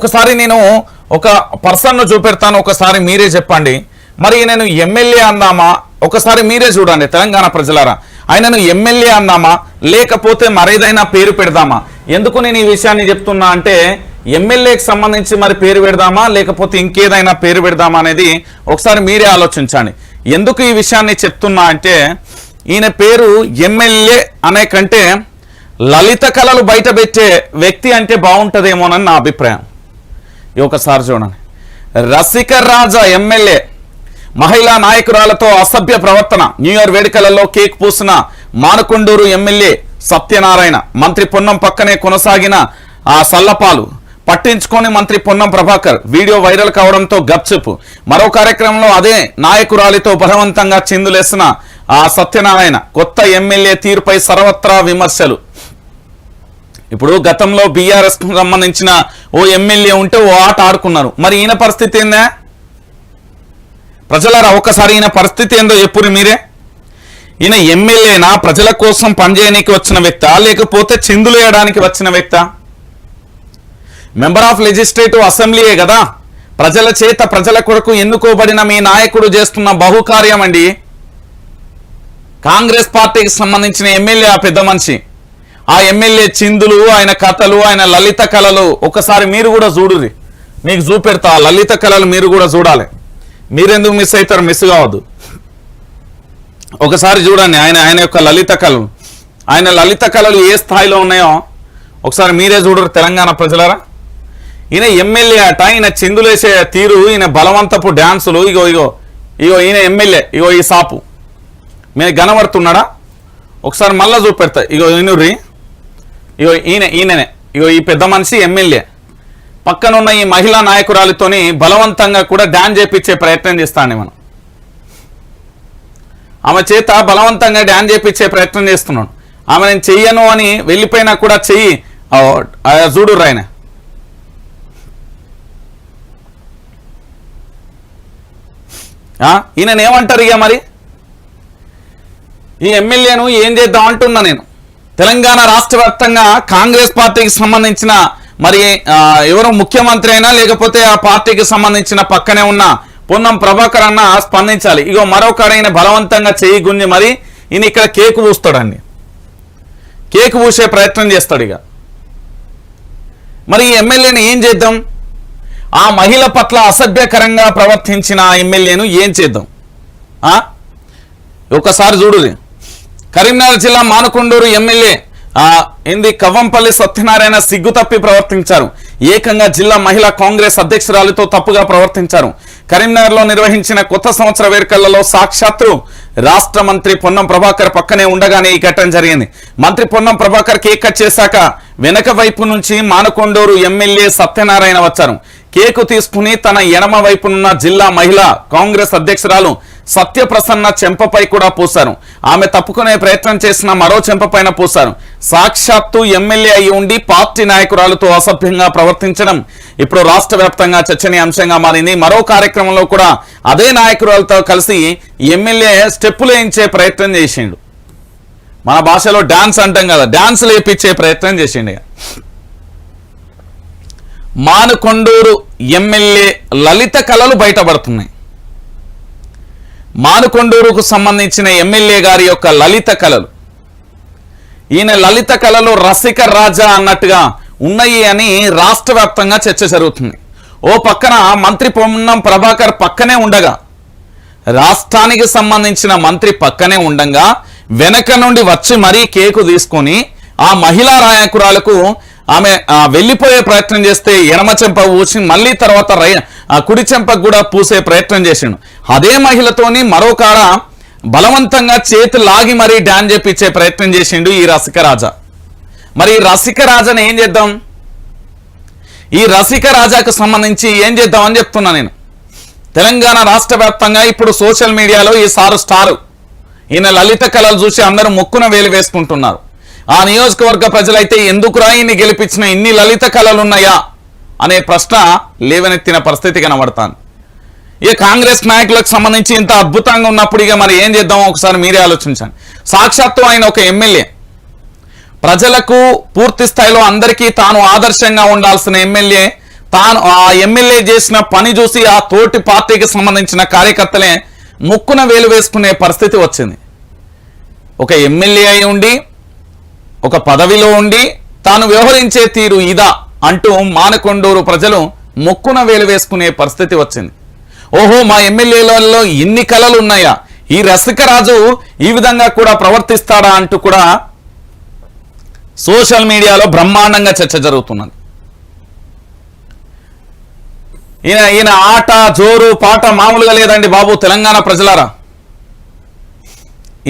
ఒకసారి నేను ఒక పర్సన్ను చూపెడతాను ఒకసారి మీరే చెప్పండి. మరి నేను ఎమ్మెల్యే అందామా? ఒకసారి మీరే చూడండి తెలంగాణ ప్రజలారా. ఆయనను ఎమ్మెల్యే అందామా? లేకపోతే మరేదైనా పేరు పెడదామా? ఎందుకు నేను ఈ విషయాన్ని చెప్తున్నా అంటే ఎమ్మెల్యేకి సంబంధించి మరి పేరు పెడదామా? లేకపోతే ఇంకేదైనా పేరు పెడదామా అనేది ఒకసారి మీరే ఆలోచించండి. ఎందుకు ఈ విషయాన్ని చెప్తున్నా అంటే ఈయన పేరు ఎమ్మెల్యే అనే కంటే లలిత కళలు బయటపెట్టే వ్యక్తి అంటే బాగుంటుందేమోనని నా అభిప్రాయం. ఒకసారి చూడండి. రసిక రాజా ఎమ్మెల్యే మహిళా నాయకురాలతో అసభ్య ప్రవర్తన న్యూ ఇయర్ వేడుకలలో కేక్ పూసిన మానకొండూరు ఎమ్మెల్యే సత్యనారాయణ మంత్రి పొన్నం పక్కనే కొనసాగిన ఆ సల్లపాలు పట్టించుకొని మంత్రి పొన్నం ప్రభాకర్ వీడియో వైరల్ కావడంతో గప్చుప్ మరో కార్యక్రమంలో అదే నాయకురాలితో బలవంతంగా చిందులేసిన ఆ సత్యనారాయణ కొత్త ఎమ్మెల్యే తీరుపై సర్వత్రా విమర్శలు. ఇప్పుడు గతంలో బీఆర్ఎస్కు సంబంధించిన ఓ ఎమ్మెల్యే ఉంటే ఓ ఆట ఆడుకున్నారు. మరి ఈయన పరిస్థితి ఏందా? ప్రజలారా ఒక్కసారి ఈయన పరిస్థితి ఏందో చెప్పురు మీరే. ఈయన ఎమ్మెల్యేనా? ప్రజల కోసం పనిచేయడానికి వచ్చిన వ్యక్త? లేకపోతే చిందులు వేయడానికి వచ్చిన వ్యక్త? మెంబర్ ఆఫ్ లెజిస్లేటివ్ అసెంబ్లీయే కదా ప్రజల చేత ప్రజల కొరకు ఎన్నుకోబడిన మీ నాయకుడు చేస్తున్న బహుకార్యం అండి కాంగ్రెస్ పార్టీకి సంబంధించిన ఎమ్మెల్యే ఆ పెద్ద మనిషి. ఆ ఎమ్మెల్యే చిందులు ఆయన కథలు ఆయన లలిత కళలు ఒకసారి మీరు కూడా చూడుర్రి. మీకు చూపెడతా ఆ లలిత కళలు మీరు కూడా చూడాలి. మీరెందుకు మిస్ అవుతారు మిస్ కావద్దు. ఒకసారి చూడండి ఆయన ఆయన యొక్క లలిత కళలు. ఆయన లలిత కళలు ఏ స్థాయిలో ఉన్నాయో ఒకసారి మీరే చూడరు తెలంగాణ ప్రజలరా. ఈయన ఎమ్మెల్యే అట ఈయన చిందులేసే తీరు ఈయన బలవంతపు డ్యాన్సులు ఇగో ఇగో ఇగో ఈయన ఎమ్మెల్యే ఇగో ఈ సాపు. మీరు గనబడుతున్నాడా ఒకసారి మళ్ళా చూపెడతా ఇగో ఈయనరి ఇగో ఈయన ఈయననే. ఇగో ఈ పెద్ద మనిషి ఎమ్మెల్యే. పక్కనున్న ఈ మహిళా నాయకురాలితోని బలవంతంగా కూడా డ్యాన్ చేపించే ప్రయత్నం చేస్తాను మనం. ఆమె చేత బలవంతంగా డ్యాన్ చేపించే ప్రయత్నం చేస్తున్నాడు. ఆమె నేను చెయ్యను అని వెళ్ళిపోయినా కూడా చెయ్యి. ఆ, చూడు ఆయన. ఆ, ఏమంటారు ఇక మరి? ఈ ఎమ్మెల్యేను ఏం చేద్దాం అంటున్నా నేను. తెలంగాణ రాష్ట్ర వ్యాప్తంగా కాంగ్రెస్ పార్టీకి సంబంధించిన మరి ఎవరు ముఖ్యమంత్రి అయినా లేకపోతే ఆ పార్టీకి సంబంధించిన పక్కనే ఉన్న పొన్నం ప్రభాకర్ అన్న స్పందించాలి. ఇగో మరొకడైన బలవంతంగా చేయి గుంజి మరి ఈయన ఇక్కడ కేకు పూస్తాడండి. కేకు పూసే ప్రయత్నం చేస్తాడు ఇక మరి ఈ ఎమ్మెల్యేని ఏం చేద్దాం? ఆ మహిళ పట్ల అసభ్యకరంగా ప్రవర్తించిన ఎమ్మెల్యేను ఏం చేద్దాం? ఒకసారి చూడుది కరీంనగర్ జిల్లా మానకొండూరు ఎమ్మెల్యే ఎంది ఏంది కవ్వంపల్లి సత్యనారాయణ సిగ్గు తప్పి ప్రవర్తించారు. ఏకంగా జిల్లా మహిళా కాంగ్రెస్ అధ్యక్షురాలితో తప్పుగా ప్రవర్తించారు. కరీంనగర్లో నిర్వహించిన కొత్త సంవత్సర వేడుకలలో సాక్షాత్తు రాష్ట్ర మంత్రి పొన్నం ప్రభాకర్ పక్కనే ఉండగానే ఈ ఘటన జరిగింది. మంత్రి పొన్నం ప్రభాకర్ కేక్ కట్ చేశాక వెనక వైపు నుంచి మానకొండూరు ఎమ్మెల్యే సత్యనారాయణ వచ్చారు. కేకు తీసుకుని తన ఎడమ వైపునున్న జిల్లా మహిళా కాంగ్రెస్ అధ్యక్షురాలు సత్యప్రసన్న చెంపపై కూడా పూశారు. ఆమె తప్పుకునే ప్రయత్నం చేసిన మరో చెంపపైన పూశారు. సాక్షాత్తు ఎమ్మెల్యే అయి ఉండి పార్టీ నాయకురాలతో అసభ్యంగా ప్రవర్తించడం ఇప్పుడు రాష్ట్ర వ్యాప్తంగా చర్చనీయాంశంగా మారింది. మరో కార్యక్రమంలో కూడా అదే నాయకురాలతో కలిసి ఎమ్మెల్యే స్టెప్పులు వేయించే ప్రయత్నం చేసిండు. మన భాషలో డాన్స్ అంటాం కదా డాన్స్ లేపించే ప్రయత్నం చేసిండు మానుకొండూరు ఎమ్మెల్యే లలిత కళలు బయటపడుతున్నాయి. మానుకొండూరుకు సంబంధించిన ఎమ్మెల్యే గారి యొక్క లలిత కళలు. ఈయన లలిత కళలు రసిక రాజా అన్నట్టుగా ఉన్నాయి అని రాష్ట్ర వ్యాప్తంగా చర్చ జరుగుతుంది. ఓ పక్కన మంత్రి పొన్నం ప్రభాకర్ పక్కనే ఉండగా రాష్ట్రానికి సంబంధించిన మంత్రి పక్కనే ఉండగా వెనక నుండి వచ్చి మరీ కేకు తీసుకొని ఆ మహిళా రాయకురాలకు ఆమె వెళ్ళిపోయే ప్రయత్నం చేస్తే ఎడమ చెంప మళ్ళీ తర్వాత రై ఆ, కుడి చెంపకు కూడా పూసే ప్రయత్నం చేసిండు. అదే మహిళతోని మరోకాడ బలవంతంగా చేతి లాగి మరీ డ్యాన్ చేపించే ప్రయత్నం చేసిండు ఈ రసిక రాజా. మరి ఈ రసిక రాజాని ఏం చేద్దాం? ఈ రసిక రాజాకు సంబంధించి ఏం చేద్దామని చెప్తున్నా నేను. తెలంగాణ రాష్ట్ర వ్యాప్తంగా ఇప్పుడు సోషల్ మీడియాలో ఈ సారు స్టారు. ఈయన లలిత కళలు చూసి అందరూ మొక్కున వేలు వేసుకుంటున్నారు. ఆ నియోజకవర్గ ప్రజలైతే ఎందుకురా ఈయన్ని గెలిపించిన ఇన్ని లలిత కళలున్నాయా? అనే ప్రశ్న లేవనెత్తిన పరిస్థితి కనబడతాను ఇక కాంగ్రెస్ నాయకులకు సంబంధించి ఇంత అద్భుతంగా ఉన్నప్పుడు ఇక మరి ఏం చేద్దామో ఒకసారి మీరే ఆలోచించండి. సాక్షాత్తు ఆయన ఒక ఎమ్మెల్యే. ప్రజలకు పూర్తి స్థాయిలో అందరికీ తాను ఆదర్శంగా ఉండాల్సిన ఎమ్మెల్యే తాను ఆ ఎమ్మెల్యే చేసిన పని చూసి ఆ తోటి పార్టీకి సంబంధించిన కార్యకర్తలే ముక్కున వేలు వేసుకునే పరిస్థితి వచ్చింది. ఒక ఎమ్మెల్యే అయి ఉండి ఒక పదవిలో ఉండి తాను వ్యవహరించే తీరు ఇదా? అంటూ మానకొండూరు ప్రజలు మొక్కున వేలు వేసుకునే పరిస్థితి వచ్చింది. ఓహో మా ఎమ్మెల్యేలలో ఇన్ని కళలు ఉన్నాయా ఈ రసికరాజు ఈ విధంగా కూడా ప్రవర్తిస్తాడా అంటూ కూడా సోషల్ మీడియాలో బ్రహ్మాండంగా చర్చ జరుగుతున్నది. ఈయన ఈయన ఆట జోరు పాట మామూలుగా లేదండి బాబు తెలంగాణ ప్రజలారా?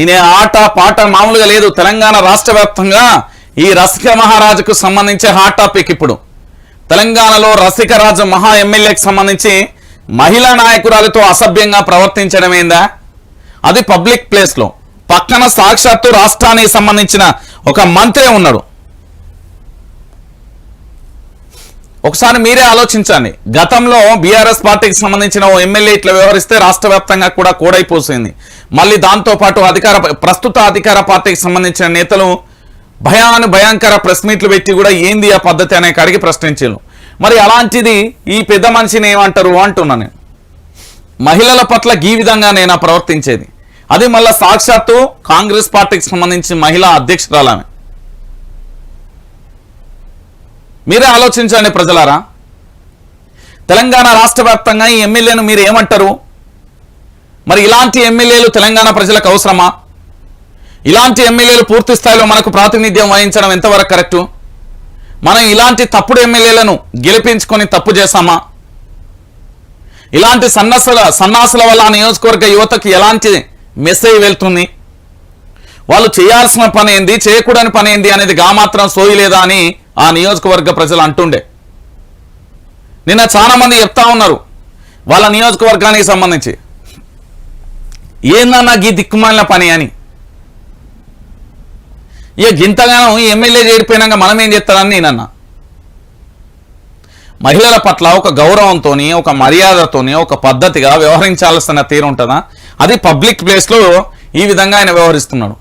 ఈయన ఆట పాట మామూలుగా లేదు. తెలంగాణ రాష్ట్ర వ్యాప్తంగా ఈ రసిక మహారాజుకు సంబంధించి హాట్ టాపిక్ ఇప్పుడు. తెలంగాణలో రసిక రాజు మహా ఎమ్మెల్యేకి సంబంధించి మహిళా నాయకురాలతో అసభ్యంగా ప్రవర్తించడమేందా? అది పబ్లిక్ ప్లేస్లో పక్కన సాక్షాత్తు రాష్ట్రానికి సంబంధించిన ఒక మంత్రి ఉన్నాడు. ఒకసారి మీరే ఆలోచించండి. గతంలో బీఆర్ఎస్ పార్టీకి సంబంధించిన ఓ ఎమ్మెల్యే ఇట్లా వ్యవహరిస్తే రాష్ట్ర వ్యాప్తంగా కూడా కోడైపోసింది. మళ్ళీ దాంతో పాటు అధికార ప్రస్తుత అధికార పార్టీకి సంబంధించిన నేతలు భయాను భయంకర ప్రెస్ మీట్లు పెట్టి కూడా ఏంది ఆ పద్ధతి అనే కాడికి ప్రశ్నించారు మరి అలాంటిది ఈ పెద్ద మనిషిని ఏమంటారు అంటున్నా నేను. మహిళల పట్ల ఈ విధంగా నేను ప్రవర్తించేది. అది మళ్ళీ సాక్షాత్తు కాంగ్రెస్ పార్టీకి సంబంధించిన మహిళా అధ్యక్షురాలమే. మీరే ఆలోచించండి ప్రజలారా. తెలంగాణ రాష్ట్ర వ్యాప్తంగా ఈ ఎమ్మెల్యేను మీరు ఏమంటారు? మరి ఇలాంటి ఎమ్మెల్యేలు తెలంగాణ ప్రజలకు అవసరమా? ఇలాంటి ఎమ్మెల్యేలు పూర్తి స్థాయిలో మనకు ప్రాతినిధ్యం వహించడం ఎంతవరకు కరెక్టు? మనం ఇలాంటి తప్పుడు ఎమ్మెల్యేలను గెలిపించుకొని తప్పు చేశామా? ఇలాంటి సన్నసుల సన్నాసుల వల్ల ఆ నియోజకవర్గ యువతకి ఎలాంటి మెసేజ్ వెళ్తుంది? వాళ్ళు చేయాల్సిన పని ఏంది చేయకూడని పని ఏంది అనేది గా మాత్రం సోయలేదా అని ఆ నియోజకవర్గ ప్రజలు అంటుండే. నిన్న చాలా మంది చెప్తా ఉన్నారు వాళ్ళ నియోజకవర్గానికి సంబంధించి. ఏందన్నా గీ దిక్కుమాలిన పని అని. ఇక గింతగానం ఎమ్మెల్యే చేరిపోయినాక మనం ఏం చేస్తారని నేనన్నా మహిళల పట్ల ఒక గౌరవంతో ఒక మర్యాదతోని ఒక పద్ధతిగా వ్యవహరించాల్సిన తీరు ఉంటుందా? అది పబ్లిక్ ప్లేస్లో ఈ విధంగా ఆయన వ్యవహరిస్తున్నాడు.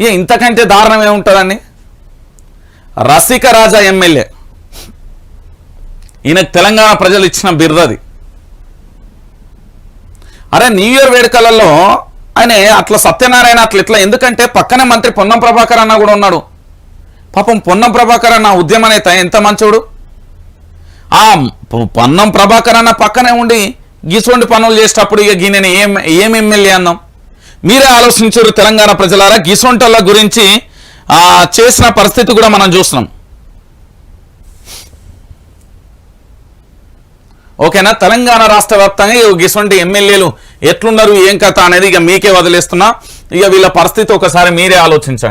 ఇక ఇంతకంటే దారుణం ఏముంటుందండి? రసిక రాజా ఎమ్మెల్యే. ఈయనకు తెలంగాణ ప్రజలు ఇచ్చిన బిర్రది అరే న్యూ ఇయర్ వేడుకలలో ఆయన అట్లా సత్యనారాయణ అట్లా ఇట్లా ఎందుకంటే పక్కనే మంత్రి పొన్నం ప్రభాకర్ అన్న కూడా ఉన్నాడు. పాపం పొన్నం ప్రభాకర్ అన్న ఉద్యమం అయితే ఎంత మంచోడు? ఆ పొన్నం ప్రభాకర్ అన్న పక్కనే ఉండి గీసువంటి పనులు చేసేటప్పుడు ఇక గీనని ఏం ఏం ఎమ్మెల్యే అన్నాం? మీరే ఆలోచించారు తెలంగాణ ప్రజలారా? గీసొంటల గురించి చేసిన పరిస్థితి కూడా మనం చూస్తున్నాం. ఓకేనా? తెలంగాణ రాష్ట్ర వ్యాప్తంగా ఇగ గిసొంటి ఎమ్మెల్యేలు ఎట్లున్నారు ఏం కథ అనేది ఇక మీకే వదిలేస్తున్నా. ఇక వీళ్ళ పరిస్థితి ఒకసారి మీరే ఆలోచించండి.